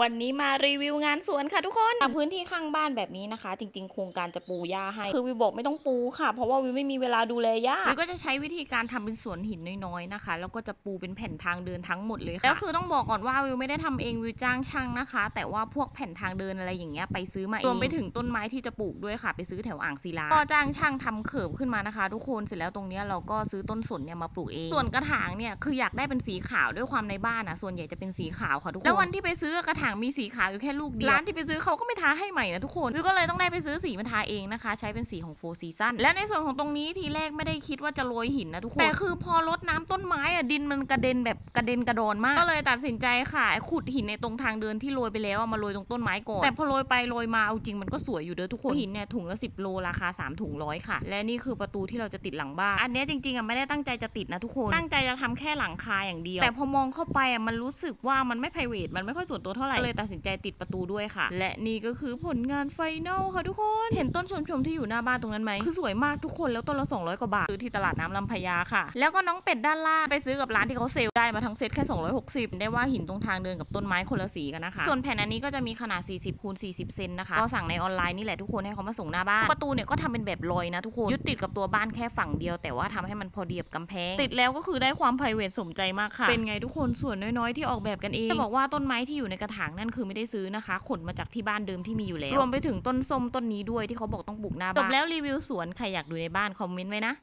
วันนี้มารีวิวงานสวนค่ะทุกคนตามพื้นที่ข้างบ้านแบบนี้นะคะ จริง ๆ โครงการจะปูหญ้าให้ คือวิวบอกไม่ต้องปูค่ะ เพราะว่าวิวไม่มีเวลาดูแลหญ้าวิวก็จะใช้วิธีการทำเป็นสวนหินน้อยๆนะคะ แล้วก็จะปูเป็นแผ่นทางเดินทั้งหมดเลยค่ะแล้วคือต้องบอกก่อนว่าวิวไม่ได้ทำเองวิวจ้างช่างนะคะ แต่ว่าพวกแผ่นทางเดินอะไรอย่างเงี้ยไปซื้อมาเองรวมไปถึงต้นไม้ที่จะปลูกด้วยค่ะ ไปซื้อแถวอ่างศิลาก็จ้างช่างทำเขิบขึ้นมานะคะ ทุกคนเสร็จแล้วตรงเนี้ยเราก็ซื้อต้นสนเนี่ยมาปลูกเอง ส่วนกระถางเนี่ยคืออยากได้เป็นสีขาวด้วยความในบ้านอะส่วนใหญ่จะเป็นสีขาวค่ะทุกคนแล้ววันที่ไปซื้อกระถางมีสีขาวอยู่แค่ลูกเดียวร้านที่ไปซื้อเขาก็ไม่ทาให้ใหม่นะทุกคนวิวก็เลยต้องได้ไปซื้อสีมาทาเองนะคะ ใช้เป็นสีของโฟซีซันและในส่วนของตรงนี้ทีแรกไม่ได้คิดว่าจะโรยหินนะทุกคนแต่คือพอรดน้ำต้นไม้อะดินมันกระเด็นแบบกระเด็นกระดอนมาก ก็เลยตัดสินใจค่ะขุดหินในตรงทางเดินที่โรยไปแล้วอะมาโรยตรงต้นไม้ก่อนแต่พอโรยไปโรยมาเอาจริงมันก็สวยอยู่เด้อทุกคนหินเนี่ยถุงละ10โลราคา3ถุงร้อยค่ะ และนี่คือประตูที่เราจะติดหลังบ้านอันเนี้ยจริงๆอะไม่ได้ตั้งใจจะติดนะทุกคนตั้งใจจะทำแค่หลังคาอย่างเดียว แต่พอมองเข้าไปอะมันรู้สึกว่ามันไม่ p r i v a t มันไม่ค่อยส่วนตัวเท่าไหร่ก็เลยตัดสินใจติดประตูด้วยค่ะ และนี่ก็คือผลงานไฟนอลค่ะทุกคนเห็นต้นชมชมที่อยู่หน้าบ้านตรงนั้นไหมคือสวยมากทุกคนแล้วต้นละ200กว่าบาทซื้อที่ตลาดน้ำลำพญาค่ะ แล้วก็น้องเป็ดด้านล่างไปซื้อกับร้านที่เขาเซลล์ได้มาทั้งเซ็ตแค่ 260 ได้ว่าหินตรงทางเดินกับต้นไม้คนละสีกันนะคะ ส่วนแผ่นอันนี้ก็จะมีขนาด 40คูณ40 เซนนะคะ ก็สั่งในออนไลน์นี่แหละทุกคนให้เขามาส่งหน้าบ้าน ประตูเนี่ยก็ทำเป็นแบบลอยนะทุกคน ยึดติดกับตัวบ้านแค่ฝั่งเดียว แต่ว่าทำให้มันพอดีกับกำแพง ติดแล้วก็คือได้ความ p r i v a t สมใจมากค่ะ เป็นไงทุกคนส่วนน้อยๆที่ออกแบบกันเอง จะบอกว่าต้นไม้ที่อยู่ในกระถางนั่นคือไม่ได้ซื้อนะคะขนมาจากที่บ้านเดิมที่มีอยู่แล้ว รวมไปถึงต้นส้มต้นนี้ด้วยที่เขาบอกต้องปลูกหน้าบ้านจบแล้วรีวิวสวนใครอยากดูในบ้านคอมเมนต์ไว้นะ